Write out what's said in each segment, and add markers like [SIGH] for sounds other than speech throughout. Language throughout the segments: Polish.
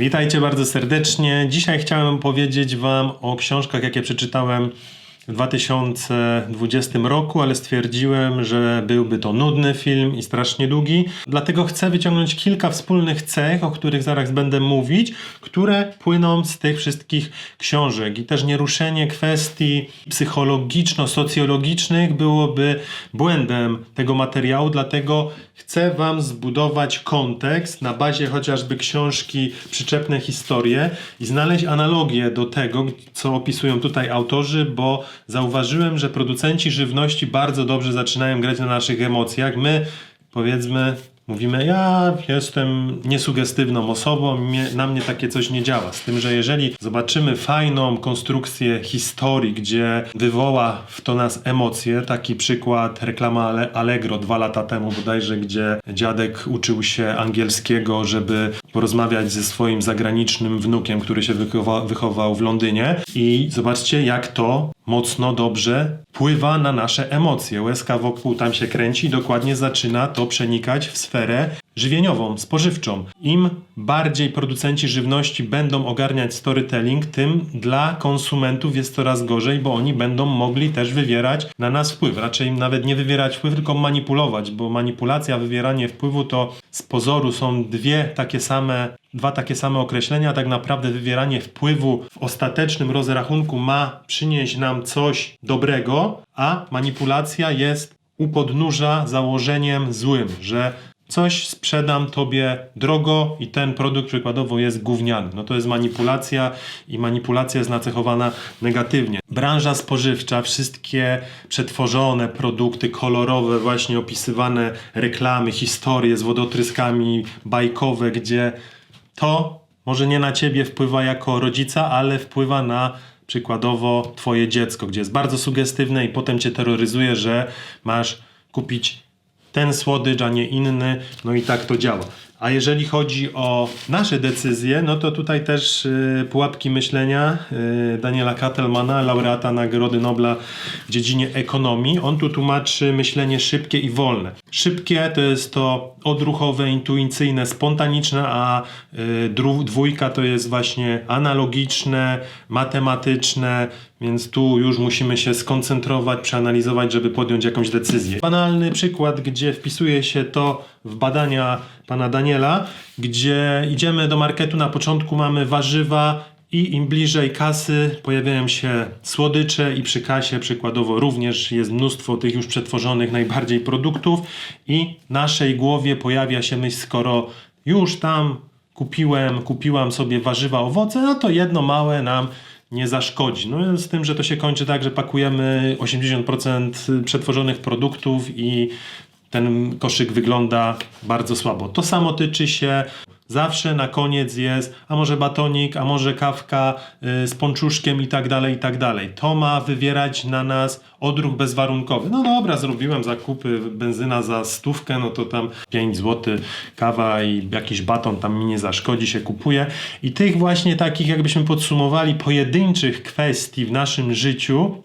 Witajcie bardzo serdecznie. Dzisiaj chciałem powiedzieć Wam o książkach, jakie przeczytałem w 2020 roku, ale stwierdziłem, że byłby to nudny film i strasznie długi. Dlatego chcę wyciągnąć kilka wspólnych cech, o których zaraz będę mówić, które płyną z tych wszystkich książek. I też nieruszenie kwestii psychologiczno-socjologicznych byłoby błędem tego materiału, dlatego chcę Wam zbudować kontekst na bazie chociażby książki Przyczepne historie i znaleźć analogię do tego, co opisują tutaj autorzy, bo zauważyłem, że producenci żywności bardzo dobrze zaczynają grać na naszych emocjach. My, powiedzmy, mówimy, ja jestem niesugestywną osobą, mnie, na mnie takie coś nie działa. Z tym, że jeżeli zobaczymy fajną konstrukcję historii, gdzie wywoła w to nas emocje, taki przykład reklama Allegro dwa lata temu bodajże, gdzie dziadek uczył się angielskiego, żeby porozmawiać ze swoim zagranicznym wnukiem, który się wychowa, wychował w Londynie i zobaczcie jak to mocno, dobrze wpływa na nasze emocje. Łezka wokół tam się kręci i dokładnie zaczyna to przenikać w sferę żywieniową, spożywczą. Im bardziej producenci żywności będą ogarniać storytelling, tym dla konsumentów jest coraz gorzej, bo oni będą mogli też wywierać na nas wpływ. Raczej nawet nie wywierać wpływ, tylko manipulować, bo manipulacja, wywieranie wpływu to z pozoru są dwie takie same dwa takie same określenia, tak naprawdę wywieranie wpływu w ostatecznym rozrachunku ma przynieść nam coś dobrego, a manipulacja jest u podnóża założeniem złym, że coś sprzedam tobie drogo i ten produkt przykładowo jest gówniany. No to jest manipulacja i manipulacja jest nacechowana negatywnie. Branża spożywcza, wszystkie przetworzone produkty kolorowe, właśnie opisywane reklamy, historie z wodotryskami bajkowe, gdzie to może nie na ciebie wpływa jako rodzica, ale wpływa na przykładowo twoje dziecko, gdzie jest bardzo sugestywne i potem cię terroryzuje, że masz kupić ten słodycz, a nie inny, no i tak to działa. A jeżeli chodzi o nasze decyzje, no to tutaj też y, pułapki myślenia y, Daniela Kattelmana, laureata Nagrody Nobla w dziedzinie ekonomii. On tu tłumaczy myślenie szybkie i wolne. Szybkie to jest to odruchowe, intuicyjne, spontaniczne, a y, dwójka to jest właśnie analogiczne, matematyczne, więc tu już musimy się skoncentrować, przeanalizować, żeby podjąć jakąś decyzję. Banalny przykład, gdzie wpisuje się to w badania pana Daniela, gdzie idziemy do marketu, na początku mamy warzywa i im bliżej kasy pojawiają się słodycze i przy kasie przykładowo również jest mnóstwo tych już przetworzonych najbardziej produktów i w naszej głowie pojawia się myśl, skoro już tam kupiłem, kupiłam sobie warzywa, owoce, no to jedno małe nam nie zaszkodzi. No z tym, że to się kończy tak, że pakujemy 80% przetworzonych produktów i ten koszyk wygląda bardzo słabo. To samo tyczy się zawsze na koniec jest, a może batonik, a może kawka y, z pączuszkiem i tak dalej, i tak dalej. To ma wywierać na nas odruch bezwarunkowy. No dobra, zrobiłem zakupy, benzyna za stówkę, no to tam 5 zł, kawa i jakiś baton tam mi nie zaszkodzi, się kupuje. I tych właśnie takich, jakbyśmy podsumowali, pojedynczych kwestii w naszym życiu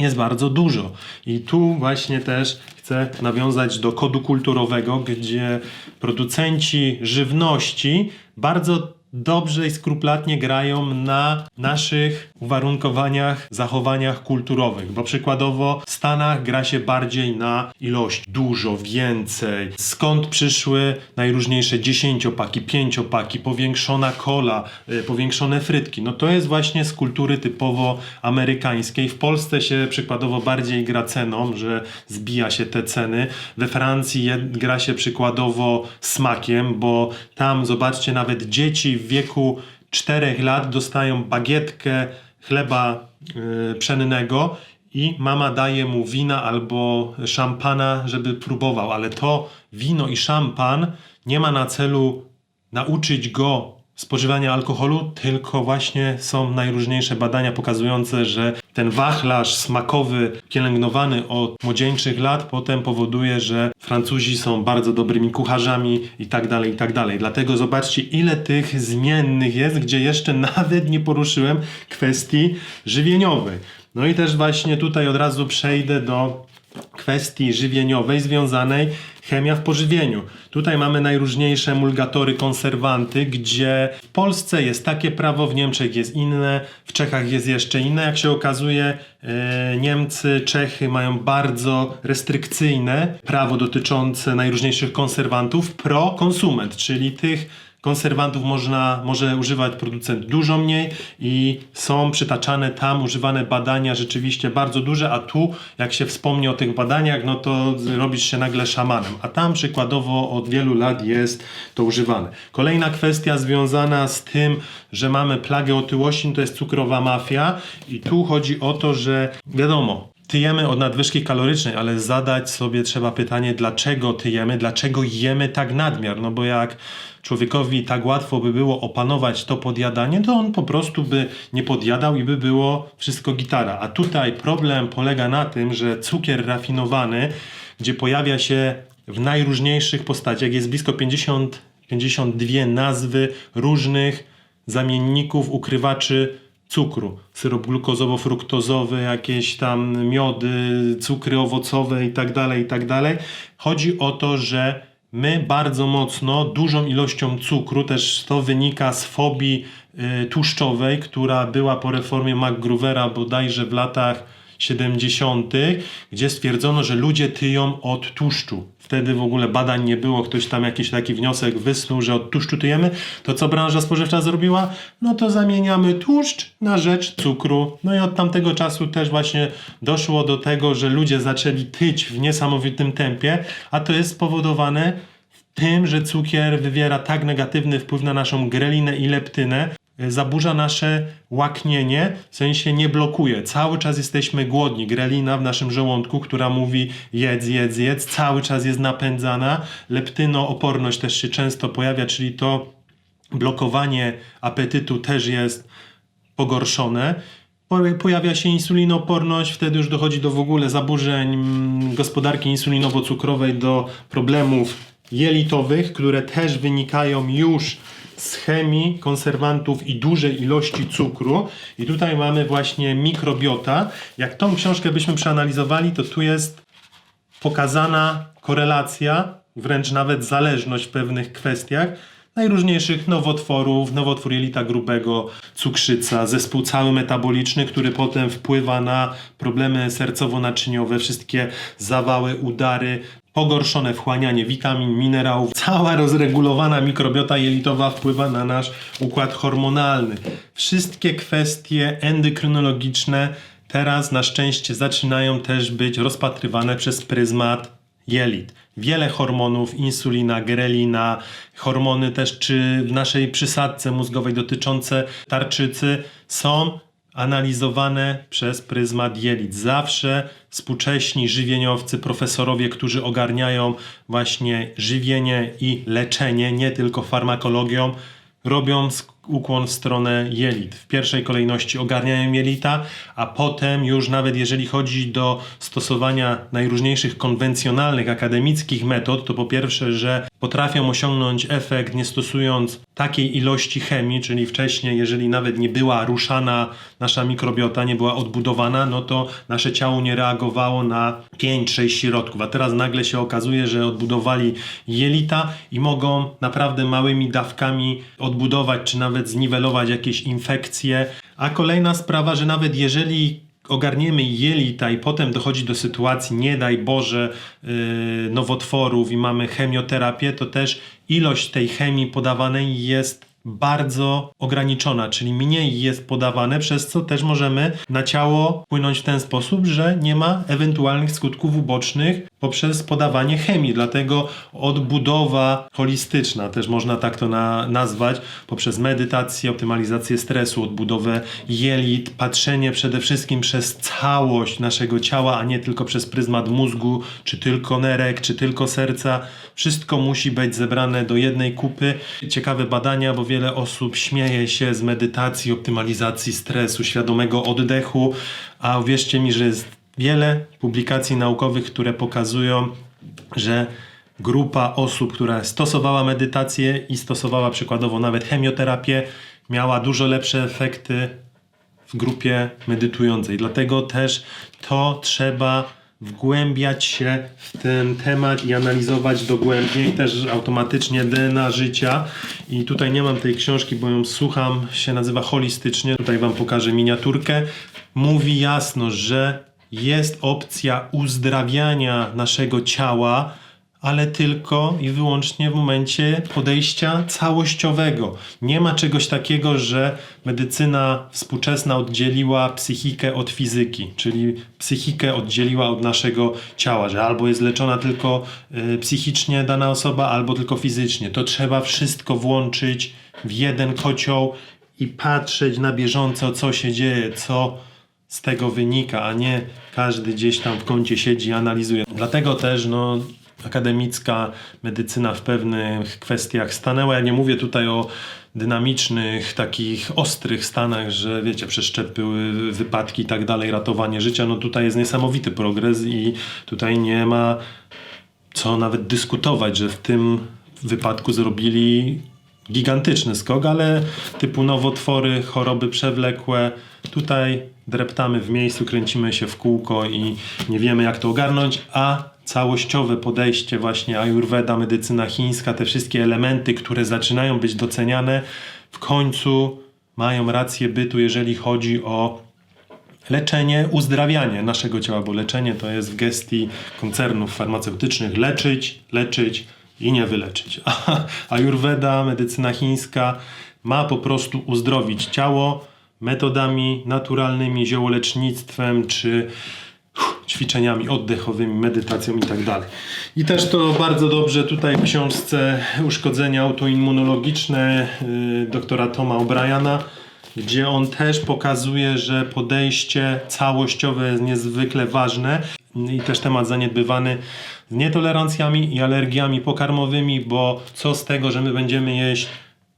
jest bardzo dużo. I tu właśnie też chcę nawiązać do kodu kulturowego, gdzie producenci żywności bardzo dobrze i skrupulatnie grają na naszych uwarunkowaniach, zachowaniach kulturowych, bo przykładowo w Stanach gra się bardziej na ilość, dużo, więcej. Skąd przyszły najróżniejsze dziesięciopaki, pięciopaki, powiększona kola, y, powiększone frytki. No to jest właśnie z kultury typowo amerykańskiej. W Polsce się przykładowo bardziej gra ceną, że zbija się te ceny. We Francji gra się przykładowo smakiem, bo tam zobaczcie nawet dzieci w wieku 4 lat dostają bagietkę chleba y, pszennego i mama daje mu wina albo szampana, żeby próbował, ale to wino i szampan nie ma na celu nauczyć go spożywania alkoholu, tylko właśnie są najróżniejsze badania pokazujące, że ten wachlarz smakowy pielęgnowany od młodzieńczych lat potem powoduje, że Francuzi są bardzo dobrymi kucharzami i tak dalej, i tak dalej. Dlatego zobaczcie, ile tych zmiennych jest, gdzie jeszcze [LAUGHS] nawet nie poruszyłem kwestii żywieniowej. No i też właśnie tutaj od razu przejdę do kwestii żywieniowej związanej chemia w pożywieniu. Tutaj mamy najróżniejsze emulgatory, konserwanty, gdzie w Polsce jest takie prawo, w Niemczech jest inne, w Czechach jest jeszcze inne. Jak się okazuje, e, Niemcy, Czechy mają bardzo restrykcyjne prawo dotyczące najróżniejszych konserwantów pro konsument, czyli tych konserwantów można, może używać producent dużo mniej i są przytaczane tam używane badania rzeczywiście bardzo duże, a tu jak się wspomni o tych badaniach, no to robisz się nagle szamanem, a tam przykładowo od wielu lat jest to używane. Kolejna kwestia związana z tym, że mamy plagę otyłości, to jest cukrowa mafia i tu chodzi o to, że wiadomo, tyjemy od nadwyżki kalorycznej, ale zadać sobie trzeba pytanie, dlaczego tyjemy, dlaczego jemy tak nadmiar, no bo jak człowiekowi tak łatwo by było opanować to podjadanie, to on po prostu by nie podjadał i by było wszystko gitara. A tutaj problem polega na tym, że cukier rafinowany, gdzie pojawia się w najróżniejszych postaciach, jest blisko 50, 52 nazwy różnych zamienników, ukrywaczy cukru. Syrop glukozowo-fruktozowy, jakieś tam miody, cukry owocowe i tak dalej, i tak dalej. Chodzi o to, że my bardzo mocno, dużą ilością cukru, też to wynika z fobii y, tłuszczowej, która była po reformie McGroovera bodajże w latach 70., gdzie stwierdzono, że ludzie tyją od tłuszczu. Wtedy w ogóle badań nie było, ktoś tam jakiś taki wniosek wysnuł, że od tłuszczu tyjemy. To co branża spożywcza zrobiła? No to zamieniamy tłuszcz na rzecz cukru. No i od tamtego czasu też właśnie doszło do tego, że ludzie zaczęli tyć w niesamowitym tempie, a to jest spowodowane tym, że cukier wywiera tak negatywny wpływ na naszą grelinę i leptynę, zaburza nasze łaknienie, w sensie nie blokuje. Cały czas jesteśmy głodni. Grelina w naszym żołądku, która mówi jedz, jedz, jedz, cały czas jest napędzana. Leptynooporność też się często pojawia, czyli to blokowanie apetytu też jest pogorszone. Po- Pojawia się insulinooporność, wtedy już dochodzi do w ogóle zaburzeń mm, gospodarki insulinowo-cukrowej, do problemów jelitowych, które też wynikają już z chemii, konserwantów i dużej ilości cukru. I tutaj mamy właśnie mikrobiota. Jak tą książkę byśmy przeanalizowali, to tu jest pokazana korelacja, wręcz nawet zależność w pewnych kwestiach najróżniejszych nowotworów, nowotwór jelita grubego, cukrzyca, zespół cały metaboliczny, który potem wpływa na problemy sercowo-naczyniowe, wszystkie zawały, udary, pogorszone wchłanianie witamin, minerałów. Cała rozregulowana mikrobiota jelitowa wpływa na nasz układ hormonalny. Wszystkie kwestie endokrynologiczne teraz na szczęście zaczynają też być rozpatrywane przez pryzmat jelit. Wiele hormonów, insulina, grelina, hormony też czy w naszej przysadce mózgowej dotyczące tarczycy są analizowane przez pryzmat jelit. Zawsze współcześni żywieniowcy, profesorowie, którzy ogarniają właśnie żywienie i leczenie, nie tylko farmakologią, robią ukłon w stronę jelit. W pierwszej kolejności ogarniają jelita, a potem już nawet jeżeli chodzi do stosowania najróżniejszych konwencjonalnych, akademickich metod, to po pierwsze, że potrafią osiągnąć efekt nie stosując takiej ilości chemii, czyli wcześniej, jeżeli nawet nie była ruszana nasza mikrobiota, nie była odbudowana, no to nasze ciało nie reagowało na 5-6 środków, a teraz nagle się okazuje, że odbudowali jelita i mogą naprawdę małymi dawkami odbudować, czy nawet zniwelować jakieś infekcje. A kolejna sprawa, że nawet jeżeli ogarniemy jelita i potem dochodzi do sytuacji, nie daj Boże, yy, nowotworów i mamy chemioterapię, to też ilość tej chemii podawanej jest bardzo ograniczona, czyli mniej jest podawane, przez co też możemy na ciało płynąć w ten sposób, że nie ma ewentualnych skutków ubocznych poprzez podawanie chemii. Dlatego odbudowa holistyczna, też można tak to na, nazwać, poprzez medytację, optymalizację stresu, odbudowę jelit, patrzenie przede wszystkim przez całość naszego ciała, a nie tylko przez pryzmat mózgu, czy tylko nerek, czy tylko serca. Wszystko musi być zebrane do jednej kupy. Ciekawe badania, bo wiele osób śmieje się z medytacji, optymalizacji stresu, świadomego oddechu, a uwierzcie mi, że jest wiele publikacji naukowych, które pokazują, że grupa osób, która stosowała medytację i stosowała przykładowo nawet chemioterapię, miała dużo lepsze efekty w grupie medytującej. Dlatego też to trzeba wgłębiać się w ten temat i analizować dogłębnie i też automatycznie DNA życia. I tutaj nie mam tej książki, bo ją słucham, się nazywa holistycznie. Tutaj wam pokażę miniaturkę. Mówi jasno, że jest opcja uzdrawiania naszego ciała, ale tylko i wyłącznie w momencie podejścia całościowego. Nie ma czegoś takiego, że medycyna współczesna oddzieliła psychikę od fizyki, czyli psychikę oddzieliła od naszego ciała, że albo jest leczona tylko y, psychicznie dana osoba, albo tylko fizycznie. To trzeba wszystko włączyć w jeden kocioł i patrzeć na bieżąco, co się dzieje, co z tego wynika, a nie każdy gdzieś tam w kącie siedzi i analizuje. Dlatego też no, akademicka medycyna w pewnych kwestiach stanęła. Ja nie mówię tutaj o dynamicznych, takich ostrych stanach, że wiecie, przeszczepy, wypadki i tak dalej, ratowanie życia. No tutaj jest niesamowity progres i tutaj nie ma co nawet dyskutować, że w tym wypadku zrobili gigantyczny skok, ale typu nowotwory, choroby przewlekłe, tutaj dreptamy w miejscu, kręcimy się w kółko i nie wiemy jak to ogarnąć, a całościowe podejście właśnie ayurveda, medycyna chińska, te wszystkie elementy, które zaczynają być doceniane, w końcu mają rację bytu, jeżeli chodzi o leczenie, uzdrawianie naszego ciała, bo leczenie to jest w gestii koncernów farmaceutycznych leczyć, leczyć i nie wyleczyć. A Ayurveda, medycyna chińska ma po prostu uzdrowić ciało metodami naturalnymi, ziołolecznictwem czy ćwiczeniami oddechowymi, medytacją i tak dalej. I też to bardzo dobrze tutaj w książce Uszkodzenia autoimmunologiczne yy, doktora Toma O'Briana, gdzie on też pokazuje, że podejście całościowe jest niezwykle ważne i też temat zaniedbywany z nietolerancjami i alergiami pokarmowymi, bo co z tego, że my będziemy jeść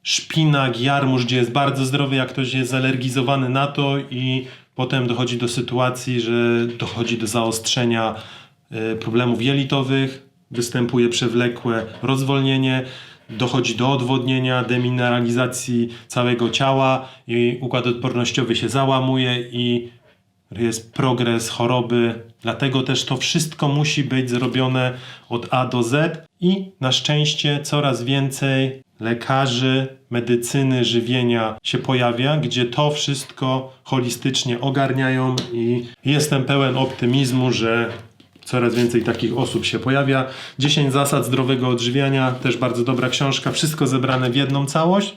szpinak, jarmuż, gdzie jest bardzo zdrowy, jak ktoś jest zalergizowany na to i potem dochodzi do sytuacji, że dochodzi do zaostrzenia y, problemów jelitowych, występuje przewlekłe rozwolnienie, dochodzi do odwodnienia, demineralizacji całego ciała i układ odpornościowy się załamuje i jest progres choroby. Dlatego też to wszystko musi być zrobione od A do Z i na szczęście coraz więcej lekarzy, medycyny, żywienia się pojawia, gdzie to wszystko holistycznie ogarniają i jestem pełen optymizmu, że coraz więcej takich osób się pojawia. 10 zasad zdrowego odżywiania, też bardzo dobra książka, wszystko zebrane w jedną całość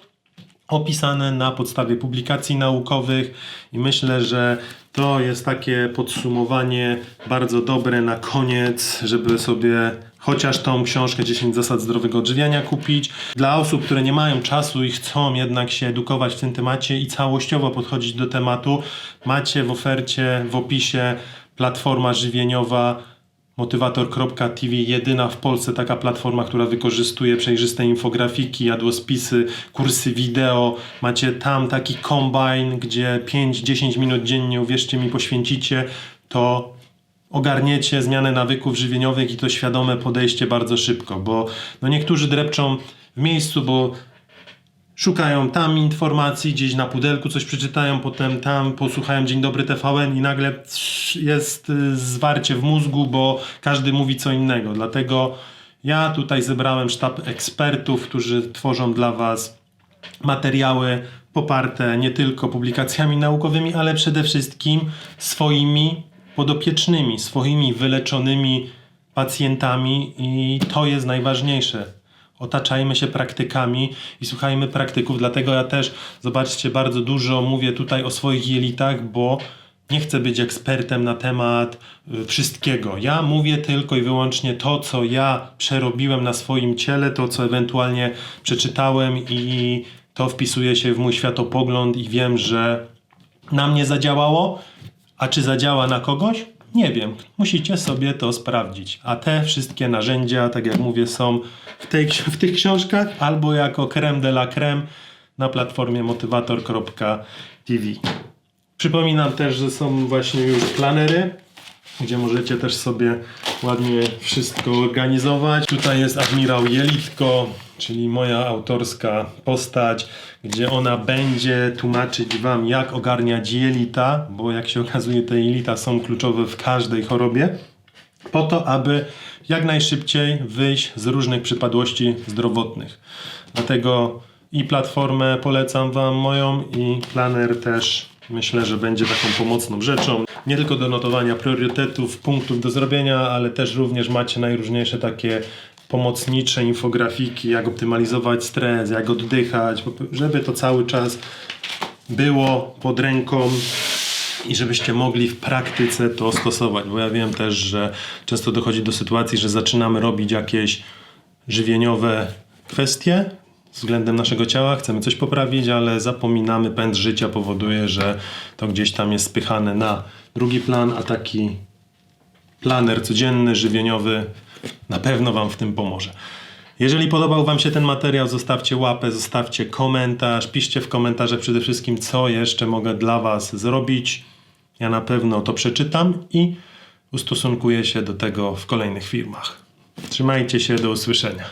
opisane na podstawie publikacji naukowych i myślę, że to jest takie podsumowanie bardzo dobre na koniec, żeby sobie chociaż tą książkę 10 zasad zdrowego odżywiania kupić. Dla osób, które nie mają czasu i chcą jednak się edukować w tym temacie i całościowo podchodzić do tematu, macie w ofercie, w opisie platforma żywieniowa Motywator.tv, jedyna w Polsce taka platforma, która wykorzystuje przejrzyste infografiki, jadłospisy, kursy wideo. Macie tam taki kombine, gdzie 5-10 minut dziennie, uwierzcie mi, poświęcicie, to ogarniecie zmianę nawyków żywieniowych i to świadome podejście bardzo szybko, bo no niektórzy drepczą w miejscu, bo szukają tam informacji, gdzieś na pudelku coś przeczytają, potem tam posłuchają Dzień Dobry TVN i nagle jest y, zwarcie w mózgu, bo każdy mówi co innego. Dlatego ja tutaj zebrałem sztab ekspertów, którzy tworzą dla Was materiały poparte nie tylko publikacjami naukowymi, ale przede wszystkim swoimi podopiecznymi, swoimi wyleczonymi pacjentami i to jest najważniejsze otaczajmy się praktykami i słuchajmy praktyków. Dlatego ja też, zobaczcie, bardzo dużo mówię tutaj o swoich jelitach, bo nie chcę być ekspertem na temat y, wszystkiego. Ja mówię tylko i wyłącznie to, co ja przerobiłem na swoim ciele, to, co ewentualnie przeczytałem i to wpisuje się w mój światopogląd i wiem, że na mnie zadziałało, a czy zadziała na kogoś? Nie wiem, musicie sobie to sprawdzić. A te wszystkie narzędzia, tak jak mówię, są w, tej, w tych książkach albo jako creme de la creme na platformie motywator.tv. Przypominam też, że są właśnie już planery, gdzie możecie też sobie ładnie wszystko organizować. Tutaj jest admirał Jelitko, czyli moja autorska postać, gdzie ona będzie tłumaczyć Wam, jak ogarniać jelita, bo jak się okazuje, te jelita są kluczowe w każdej chorobie. po to, aby jak najszybciej wyjść z różnych przypadłości zdrowotnych. Dlatego i platformę polecam Wam moją i planer też myślę, że będzie taką pomocną rzeczą. Nie tylko do notowania priorytetów, punktów do zrobienia, ale też również macie najróżniejsze takie pomocnicze infografiki, jak optymalizować stres, jak oddychać, żeby to cały czas było pod ręką i żebyście mogli w praktyce to stosować, bo ja wiem też, że często dochodzi do sytuacji, że zaczynamy robić jakieś żywieniowe kwestie względem naszego ciała, chcemy coś poprawić, ale zapominamy, pęd życia powoduje, że to gdzieś tam jest spychane na drugi plan, a taki planer codzienny, żywieniowy na pewno Wam w tym pomoże. Jeżeli podobał Wam się ten materiał, zostawcie łapę, zostawcie komentarz, piszcie w komentarzach przede wszystkim, co jeszcze mogę dla Was zrobić. Ja na pewno to przeczytam i ustosunkuję się do tego w kolejnych filmach. Trzymajcie się, do usłyszenia.